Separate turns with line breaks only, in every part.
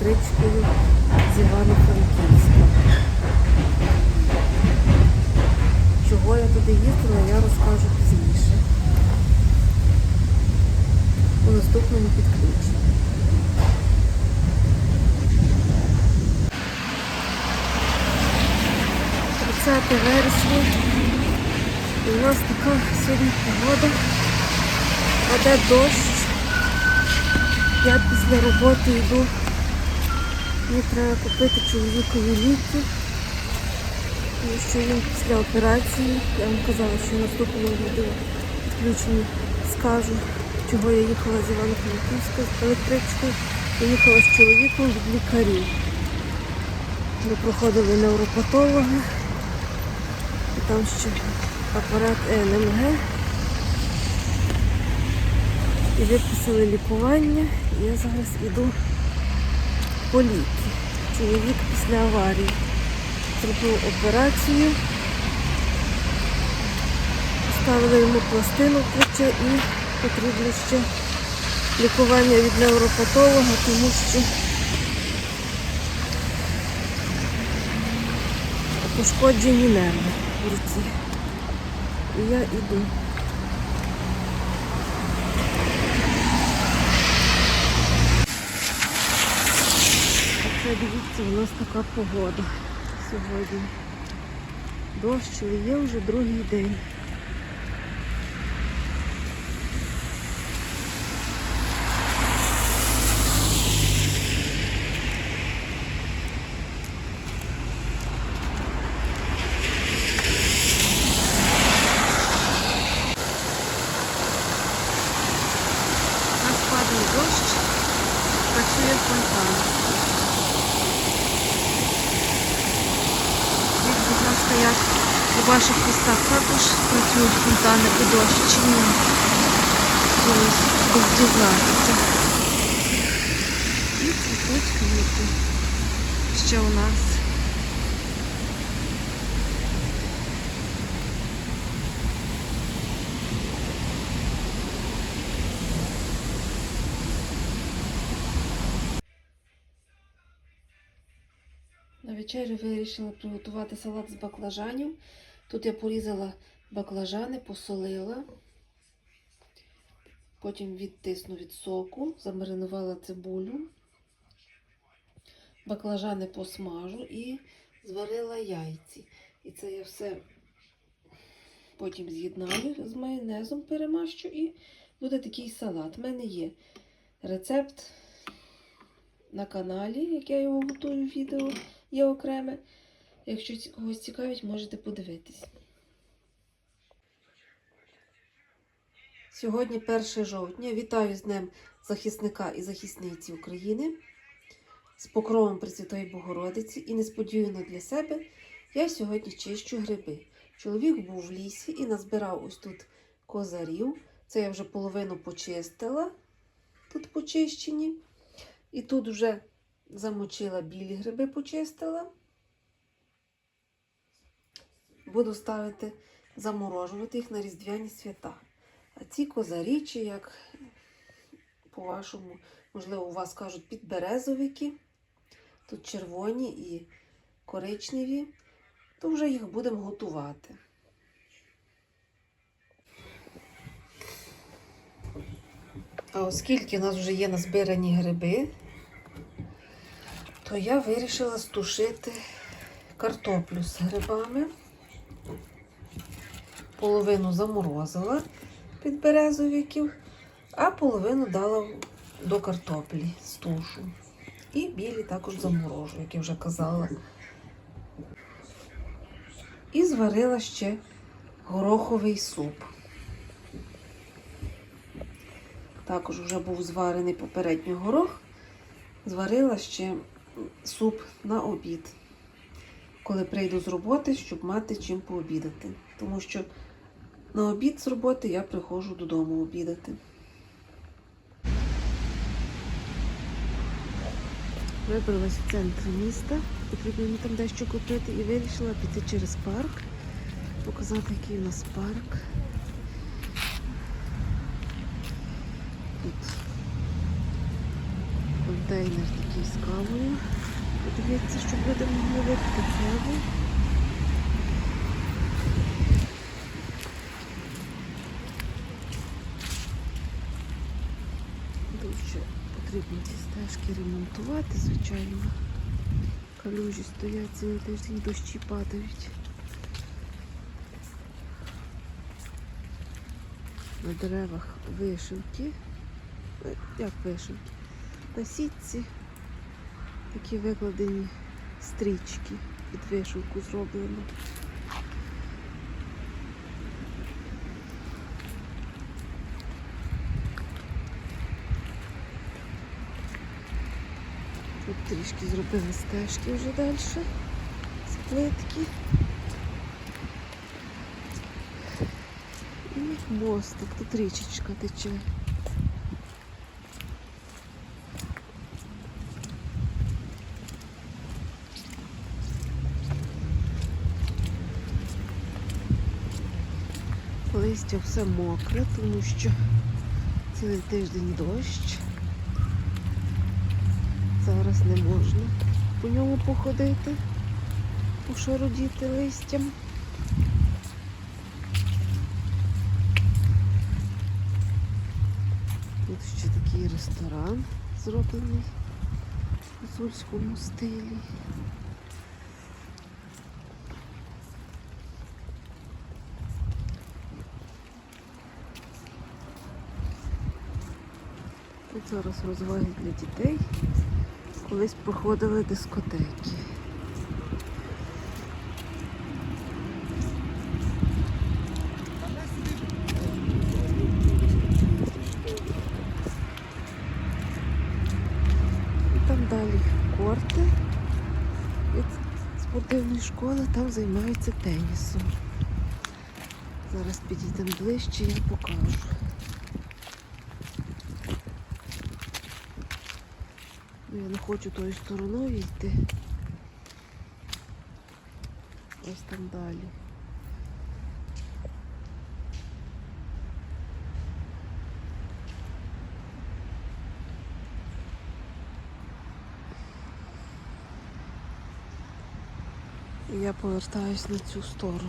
електричкою з Івано-Франківська. Чого я туди їздила, я розкажу пізніше. У наступному підключенні. Тридцяте вересня. У нас така сьогодні погода. Паде дощ. Я після роботи йду. Мені треба купити чоловікові ліки. Тому що він після операції, я вам казала, що в наступному відео підключенні скажу, чого я їхала з Івано-Франківська з електричкою. Їхала з чоловіком від лікарів. Ми проходили невропатолога. І там ще апарат ЕНМГ. І виписали лікування. І я зараз іду по ліки. Чоловік після аварії зробив операцію. Поставили йому пластину в плече і потрібно ще лікування від невропатолога, тому що пошкоджені нерви в руці. І я іду. Дивіться, у нас така погода сьогодні. Дощ є вже другий день. У нас падає дощ, працює фонтан. Скажіть, будь ласка, як ваших містах також працюють фонтани у дощ чи ні? Колись дізнатися. І цвітуть квіти. Ще у нас. На вечерю вирішила приготувати салат з баклажанів. Тут я порізала баклажани, посолила. Потім відтисну від соку, замаринувала цибулю. Баклажани посмажу і зварила яйці. І це я все потім з'єднаю з майонезом, перемащу і буде такий салат. У мене є рецепт на каналі, як я його готую відео є окреме. Якщо когось цікавить, можете подивитись. Сьогодні 1 жовтня. Вітаю з Днем захисника і захисниці України з покровом Пресвятої Богородиці і несподівано для себе я сьогодні чищу гриби. Чоловік був в лісі і назбирав ось тут козарів. Це я вже половину почистила, тут почищені. І тут вже замочила білі гриби, почистила. Буду ставити, заморожувати їх на різдвяні свята. А ці козарі, чи як по-вашому, можливо, у вас кажуть підберезовики. Тут червоні і коричневі, то вже їх будемо готувати. А оскільки у нас вже є назбирані гриби, то я вирішила стушити картоплю з грибами. Половину заморозила під березовиків, а половину дала до картоплі з тушу. І білі також заморожу, як я вже казала. І зварила ще гороховий суп. Також вже був зварений попередньо горох. Зварила ще суп на обід, коли прийду з роботи, щоб мати чим пообідати. Тому що на обід з роботи я приходжу додому обідати. Вибралась в центр міста, потрібно мені там дещо купити і вирішила піти через парк, показати, який у нас парк. Тут контейнер такий з кавою. Подивіться, щоб люди могли випити каву. Дуже потрібно стежки ремонтувати, звичайно. Калюжі стоять цілий тиждень, дощі падають. На деревах вишивки. Е, Як вишивки? На сітці такі викладені стрічки під вишивку зроблено. Тут трішки зробили стежки вже далі. З плитки. І мостик, тут річечка тече. Листя все мокре, тому що цілий тиждень дощ. Зараз не можна по ньому походити, пошародіти листям. Тут ще такий ресторан зроблений в гуцульському стилі. Тут зараз розваги для дітей. Колись проходили дискотеки. І там далі корти від спортивної школи, там займаються тенісом. Зараз підійдемо ближче, я покажу. Ну, Я не хочу тою стороною йти. Ось там далі. І я повертаюсь на цю сторону.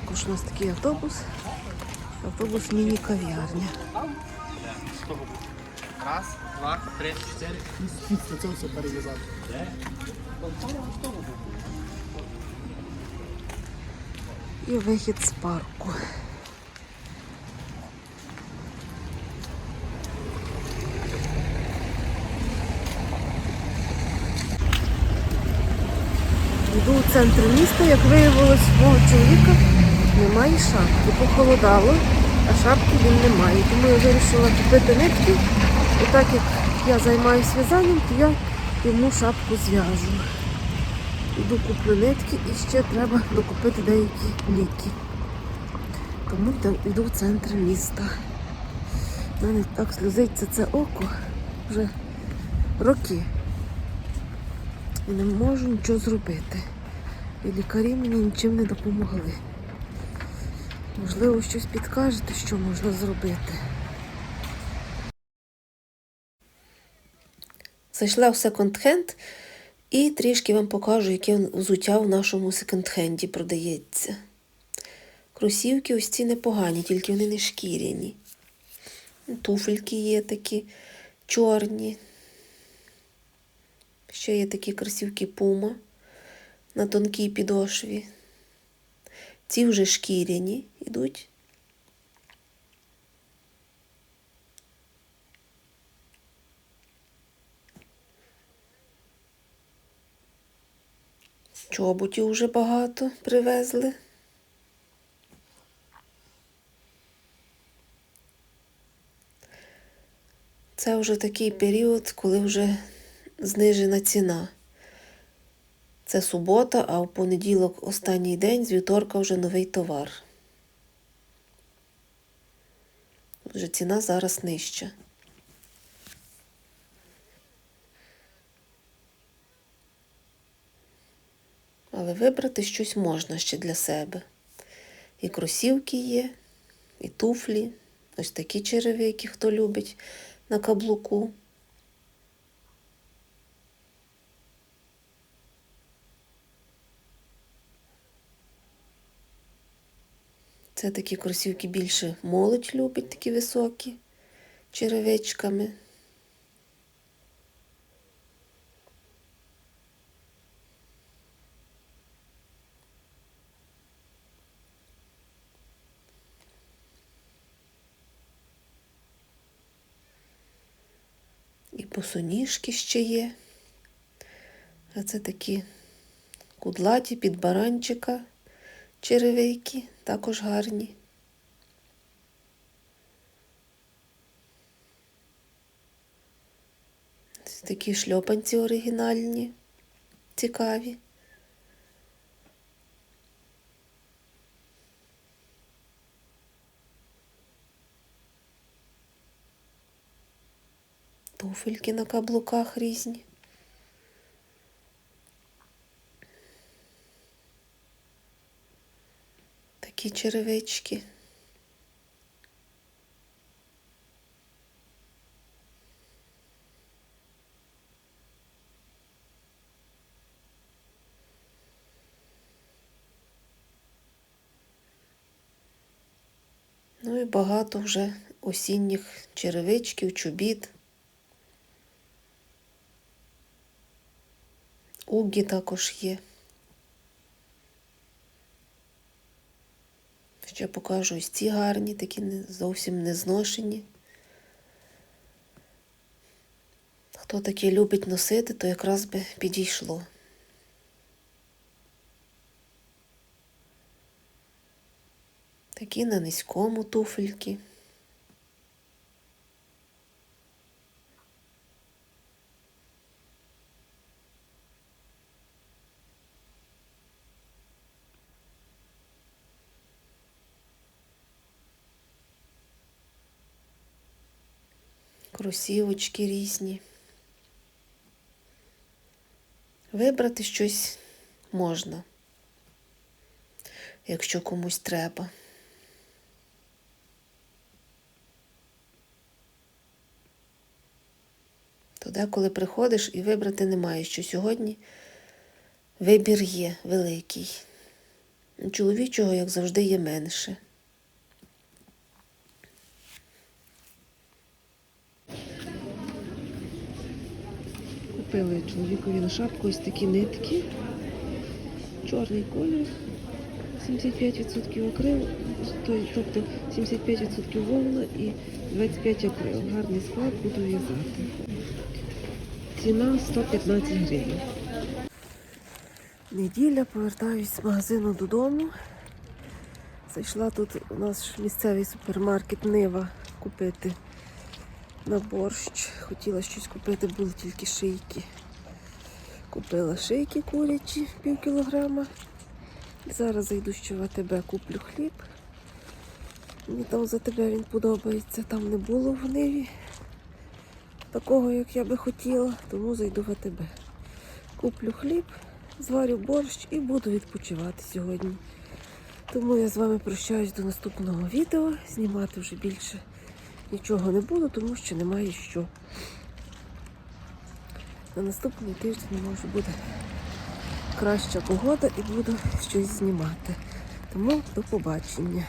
Також у нас такий автобус. Автобус міні-кав'ярня.
Раз, два, три, чотири.
Це все перев'язати.
І вихід з парку. Йду у центр міста, як виявилось, мого чоловіка немає шапки. Похолодало, а шапки він не має. Тому я вирішила купити нитки. І так як я займаюся в'язанням, то я йому шапку зв'яжу. Іду куплю нитки і ще треба докупити деякі ліки. Тому йду в центр міста. У мене так сльозиться це око вже роки. І не можу нічого зробити. І лікарі мені нічим не допомогли. Можливо, щось підкажете, що можна зробити. Зайшла в секонд-хенд і трішки вам покажу, яке взуття в нашому секонд-хенді продається. Кросівки ось ці непогані, тільки вони не шкіряні. Туфельки є такі чорні. Ще є такі кросівки пума на тонкій підошві. Ці вже шкіряні йдуть. Чоботів вже багато привезли. Це вже такий період, коли вже знижена ціна. Це субота, а в понеділок останній день, з вівторка вже новий товар. Вже ціна зараз нижча. Але вибрати щось можна ще для себе. І кросівки є, і туфлі, ось такі черевики, хто любить на каблуку. Це такі кросівки більше молодь любить, такі високі, черевичками. І босоніжки ще є. А це такі кудлаті під баранчика черевики, також гарні. Ось такі шльопанці оригінальні, цікаві. Туфельки на каблуках різні. Такі черевички. Ну і багато вже осінніх черевичків, чобіт. Угі також є. Ще покажу ось ці гарні, такі зовсім не зношені. Хто такі любить носити, то якраз би підійшло. Такі на низькому туфельки. Кросівочки різні. Вибрати щось можна, якщо комусь треба. То деколи приходиш і вибрати немає, що сьогодні вибір є великий. Чоловічого, як завжди, є менше. Купили чоловікові на шапку ось такі нитки. Чорний колір. 75% акрил, той- тобто 75% вовна і 25 акрил. Гарний склад буду в'язати. Ціна 115 гривень. Неділя, повертаюсь з магазину додому. Зайшла тут у нас місцевий супермаркет Нива купити на борщ. Хотіла щось купити, були тільки шийки. Купила шийки курячі пів кілограма. Зараз зайду ще в АТБ, куплю хліб. Мені там за тебе він подобається. Там не було в Ниві такого, як я би хотіла, тому зайду в АТБ. Куплю хліб, зварю борщ і буду відпочивати сьогодні. Тому я з вами прощаюсь до наступного відео. Знімати вже більше нічого не буду, тому що немає що. На наступний тиждень може буде краща погода і буду щось знімати. Тому до побачення.